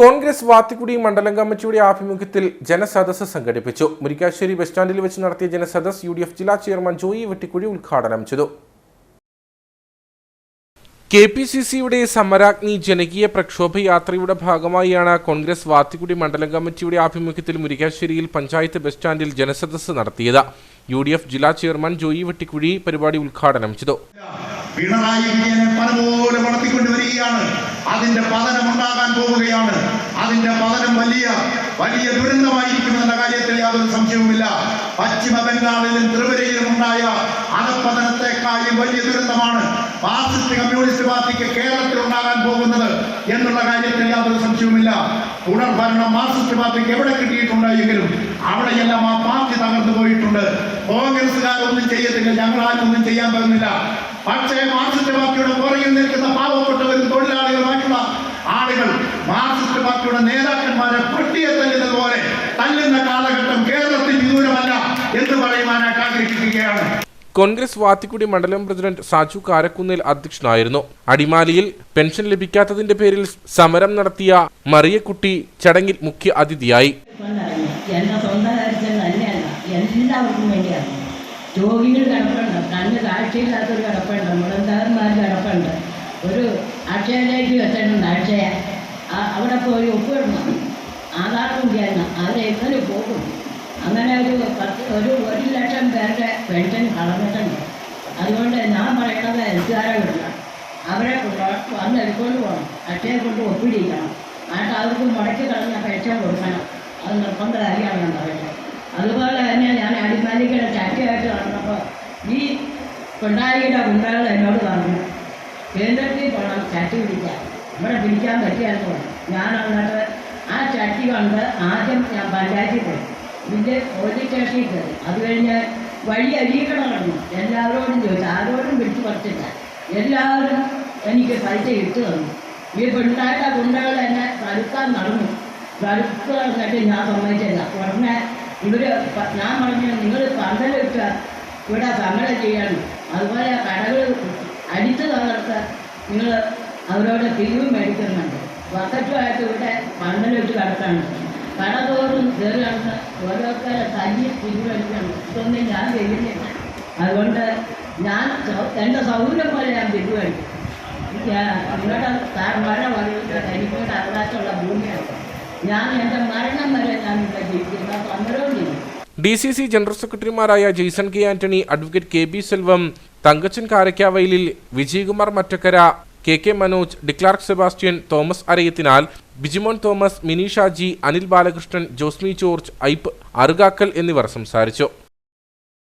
കോൺഗ്രസ് വാത്തിക്കുടി മണ്ഡലം കമ്മിറ്റിയുടെ ആഭിമുഖ്യത്തിൽ ജനസദസ് സംഘടിപ്പിച്ചു. മുരിക്കാശ്ശേരി ബസ് സ്റ്റാൻഡിൽ വെച്ച് നടത്തിയ ജനസദസ് യു ഡി എഫ് ജില്ലാ ചെയർമാൻ ജോയി വെട്ടിക്കുഴി ഉദ്ഘാടനം ചെയ്തു. കെ പി സി സിയുടെ സമരാഗ്നി ജനകീയ പ്രക്ഷോഭ യാത്രയുടെ ഭാഗമായാണ് കോൺഗ്രസ് വാത്തിക്കുടി മണ്ഡലം കമ്മിറ്റിയുടെ ആഭിമുഖ്യത്തിൽ മുരിക്കാശ്ശേരിയിൽ പഞ്ചായത്ത് ബസ് സ്റ്റാൻഡിൽ ജനസദസ് നടത്തിയത്. യു ജില്ലാ ചെയർമാൻ ജോയി വെട്ടിക്കുഴി പരിപാടി ഉദ്ഘാടനം ചെയ്തു. പിണറായി വിജയനെ പലപോലെ വളർത്തിക്കൊണ്ടുവരികയാണ് അതിന്റെ പതനം ഉണ്ടാകാൻ പോവുകയാണ്. അതിന്റെ പതനം വലിയ വലിയ ദുരന്തമായിരിക്കുമെന്ന കാര്യത്തിൽ യാതൊരു സംശയവുമില്ല. പശ്ചിമ ബംഗാളിലും ത്രിപുരയിലും ഉണ്ടായ അധപ്പതനത്തെക്കാളും വലിയ ദുരന്തമാണ് മാർക്സിസ്റ്റ് കമ്മ്യൂണിസ്റ്റ് പാർട്ടിക്ക് കേരളത്തിൽ ഉണ്ടാകാൻ പോകുന്നത് എന്നുള്ള കാര്യത്തിൽ യാതൊരു സംശയവുമില്ല. തുടർഭരണം മാർക്സിസ്റ്റ് പാർട്ടിക്ക് എവിടെ കിട്ടിയിട്ടുണ്ടായെങ്കിലും അവിടെയെല്ലാം ആ പാർട്ടി തകർന്നു പോയിട്ടുണ്ട്. കോൺഗ്രസ്സുകാരൊന്നും ചെയ്യത്തില്ല. ഞങ്ങളാരും ഒന്നും ചെയ്യാൻ പോകുന്നില്ല. പക്ഷേ മാർക്സിസ്റ്റ് പാർട്ടിയുടെ പുറകിൽ നിൽക്കുന്ന പാവപ്പെട്ടവരും തൊഴിലാളികളുമായിട്ടുള്ള ആളുകൾ മാർക്സിസ്റ്റ് പാർട്ടിയുടെ നേതാക്കന്മാരെ പൊട്ടിയെ തല്ലുന്നത് പോലെ തല്ലുന്ന കാലഘട്ടം കേരളത്തിൽ വിദൂരമല്ല എന്ന് പറയുവാനായിട്ട് ആഗ്രഹിക്കുകയാണ്. കോൺഗ്രസ് വാത്തിക്കുടി മണ്ഡലം പ്രസിഡന്റ് സാജു കാരക്കുന്നിൽ അധ്യക്ഷനായിരുന്നു. അടിമാലിയിൽ പെൻഷൻ ലഭിക്കാത്തതിന്റെ പേരിൽ സമരം നടത്തിയ മറിയക്കുട്ടി ചടങ്ങിൽ മുഖ്യ അതിഥിയായി. രോഗികൾ കിടപ്പുണ്ട്. കണ്ണ് കാഴ്ചയില്ലാത്തൊരു കിടപ്പുണ്ട്. മുടന്താരന്മാർ കിടപ്പുണ്ട്. ഒരു അക്ഷയയിലേക്ക് വെച്ചിട്ടുണ്ട് അക്ഷയ അവിടെ പോയി ഒപ്പിടണം. ആധാർ കൂടിയാണ് അവരെ എങ്ങനെ പോകും. അങ്ങനെ ഒരു പത്ത് ഒരു ഒരു ലക്ഷം പേരുടെ പെൻഷൻ കളഞ്ഞിട്ടുണ്ട്. അതുകൊണ്ട് ഞാൻ പറയുന്നത് എഴുത്തുകാരെ വിടണം. അവരെ കൊണ്ട് വന്ന് എടുക്കൊണ്ട് പോകണം. അക്ഷയെ കൊണ്ട് ഒപ്പിടിക്കണം. എന്നിട്ട് അവർക്ക് മുടക്കി കളഞ്ഞ പെൻഷൻ കൊടുക്കണം. അത് നിർബന്ധ കാര്യമാണ് ഞാൻ അതുപോലെ തന്നെ ഞാൻ അടിമാലിക്കയുടെ പിണറായിയുടെ ഗുണ്ടകൾ എന്നോട് പറഞ്ഞു. കേന്ദ്രത്തിൽ പോകണം ചട്ടി പിടിക്കാൻ ഇവിടെ പിടിക്കാൻ പറ്റിയെന്ന് പറഞ്ഞു ഞാൻ അങ്ങോട്ട് ആ ചട്ടി കണ്ട് ആദ്യം ഞാൻ പഞ്ചായത്തിൽ പോയി. ഇതിന്റെ പോലീസ് സ്റ്റേഷനിൽ കയറി അത് കഴിഞ്ഞ് വഴി അരിയിക്കണം കടന്നു എല്ലാവരോടും ചോദിച്ചു. ആരോടും പിടിച്ചു പറിച്ചില്ല എല്ലാവരും എനിക്ക് പൈസ ഇട്ട് തന്നു. ഈ പിണറായിയുടെ ഗുണ്ടകൾ എന്നെ തടുക്കാൻ നടന്നു. തടുത്ത് എന്നിട്ട് ഞാൻ സമ്മതിച്ചില്ല. ഉടനെ ഇവർ ഞാൻ പറഞ്ഞു നിങ്ങൾ പന്തലിട്ട് ഇവിടെ സമരം ചെയ്യണം അതുപോലെ കടകൾ അടിച്ചു തകർത്ത് നിങ്ങൾ അവരോട് പിരിവ് മേടിക്കുന്നുണ്ട്. ബക്കറ്റുമായിട്ട് ഇവിടെ പന്തലിട്ട് കടത്താണ് കട തോറും കയറി കടന്ന് ഓരോരുത്തരെ തല്ലി പിരിവെടുക്കണം ഇതൊന്നും ഞാൻ ചെയ്യുന്നില്ല. അതുകൊണ്ട് ഞാൻ എന്റെ സൗകര്യം പോലെ ഞാൻ പിരിവെടുക്കും നിങ്ങളുടെ മഴ പറയുന്നത് എനിക്കൂടെ അവകാശമുള്ള ഭൂമിയാണ്. ഞാൻ എന്റെ മരണം വരെ ഞാൻ ഇവിടെ ജീവിക്കുന്ന. സമരവും ചെയ്യും ഡി സി സി ജനറൽ സെക്രട്ടറിമാരായ Jaison K. Antony advocate K. B. Selvam Thankachan Karakkavayalil Vijayakumar Mattakkara K. K. Manoj ഡിക്ലാർക്ക് Sebastian Thomas Arayathinal Bijimon Thomas Mini Shaji Anil Balakrishnan Josmi George Ipe Arukakkal എന്നിവർ സംസാരിച്ചു.